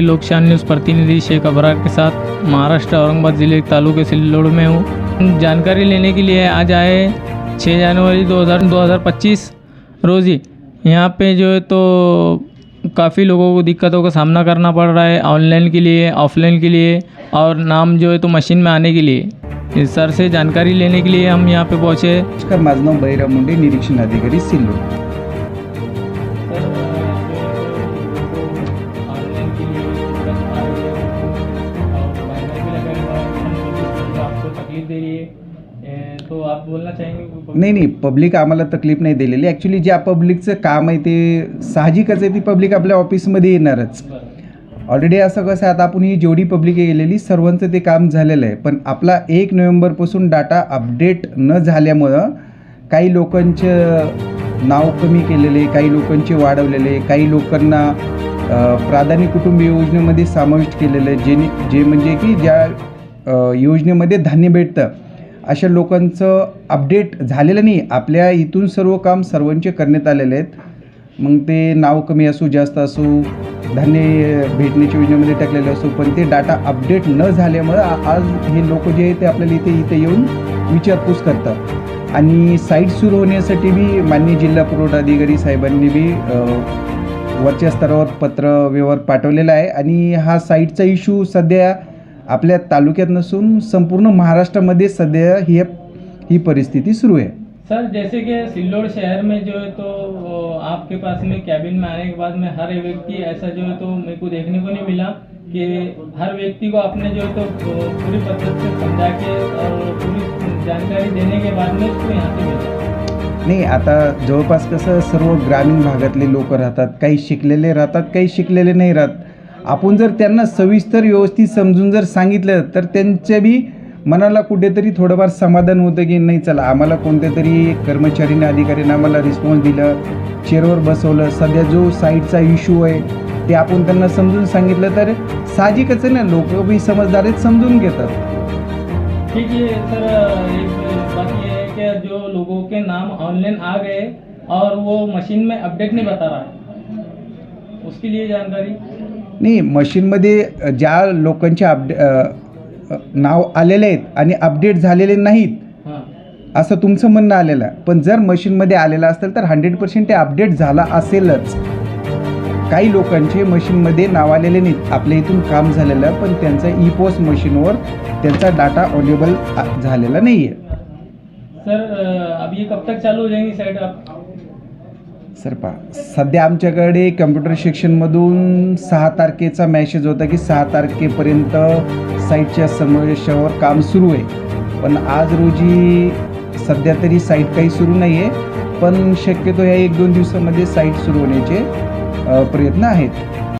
लोकशान news प्रतिनिधि शेख अबरार के साथ महाराष्ट्र औरंगाबाद ज़िले के तालुके सिल्लोड़ में हूँ। जानकारी लेने के लिए आज आए 6 जनवरी 2000 2025 रोज़ ही। यहाँ पे जो है तो काफ़ी लोगों को दिक्कतों का सामना करना पड़ रहा है ऑनलाइन के लिए, ऑफलाइन के लिए और नाम जो है तो मशीन में आने के लिए। इस सर से जानकारी लेने के लिए हम यहाँ पे पहुँचे। नमस्कार मुंडे, निरीक्षण अधिकारी सिल्लोड। तकलीफ दे रही है। तो आप बोलना चाहेंगे नाही नाही पब्लिक आम्हाला तकलीफ नाही दिलेली. ॲक्च्युली ज्या पब्लिकचं काम आहे ते साहजिकच आहे ती पब्लिक आपल्या ऑफिसमध्ये येणारच. ऑलरेडी असं कसं आहे आता आपण ही जेवढी पब्लिक गेलेली सर्वांचं ते काम झालेलं आहे. पण आपला एक नोव्हेंबरपासून डाटा अपडेट न झाल्यामुळं काही लोकांचं नाव कमी केलेले काही लोकांचे वाढवलेले काही लोकांना प्राधान्य कुटुंब योजनेमध्ये समाविष्ट केलेलं आहे जेणे जे म्हणजे की ज्या योजनेमध्ये धान्य भेटतं. अशा लोकांचं अपडेट झालेलं नाही. आपल्या इथून सर्व काम सर्वांचे करण्यात आलेले आहेत. मग ते नाव कमी असू जास्त असू धान्य भेटण्याच्या योजनेमध्ये टाकलेले असू पण ते डाटा अपडेट न झाल्यामुळं आज हे लोक जे आहे ते आपल्याला इथे इथे येऊन विचारपूस करतात. आणि साईट सुरू होण्यासाठी बी माननीय जिल्हा पुरवठा अधिकारी साहेबांनी बी वरच्या स्तरावर पत्र व्यवहार पाठवलेला आहे. आणि हा साईटचा इश्यू सध्या आपल्या तालुक्यात नसून संपूर्ण महाराष्ट्रामध्ये सध्या ही ही परिस्थिती सुरू आहे. सर जैसे कि सिल्लोड शहर में जो है तो आपके पास में कैबिन में आने के बाद में हर व्यक्ति ऐसा जो है तो मेरे को देखने को नहीं मिला कि हर व्यक्ति को आपने जो है तो पूरी पद्धति से समझा के और पूरी जानकारी देने के बाद में उसको यहाँ से भेजा नाही आता जवळपास कसं सर्व ग्रामीण भागातले लोक राहतात काही शिकलेले राहतात काही शिकलेले नाही राहत. आपण जर त्यांना सविस्तर व्यवस्थित समजून जर सांगितलं तर त्यांच्या बी मनाला कुठेतरी थोडंफार समाधान होतं की नाही चला आम्हाला कोणत्या तरी कर्मचारीने अधिकाऱ्याने आम्हाला रिस्पॉन्स दिलं चेअरवर बसवलं. सध्या जो साईटचा इश्यू आहे ते आपण त्यांना समजून सांगितलं तर साहजिकच आहे ना लोक बी समजदार आहेत समजून घेतात. ठीक है सर एक बात ये है कि जो लोगों के नाम ऑनलाइन आ गए और वो मशीन में अपडेट नहीं बता रहा है। उसके लिए जानकारी? नाही मशीनमध्ये ज्या लोकांचे अपडे नाव आलेले आहेत आणि अपडेट झालेले नाहीत असं तुमचं म्हणणं आलेलं आहे. पण जर मशीनमध्ये आलेलं असेल तर हंड्रेड पर्सेंट ते अपडेट झाला असेलच. काही लोकांचे मशीनमध्ये नाव आलेले नाहीत. आपल्या इथून काम झालेलं आहे पण त्यांचा ई पोस्ट मशीनवर त्यांचा डाटा अवेलेबल झालेला नाही आहे सर अ, अब ये कब तक चालू हो जाएंगी आप? सर पहा. सध्या आमच्याकडे कम्प्युटर सेक्शनमधून सहा तारखेचा मॅसेज होता की सहा तारखेपर्यंत साईटच्या समावेशावर काम सुरू आहे. पण आज रोजी सध्या तरी साईट काही सुरू नाही आहे पण शक्यतो या एक दोन दिवसामध्ये साईट सुरू होण्याचे प्रयत्न आहेत.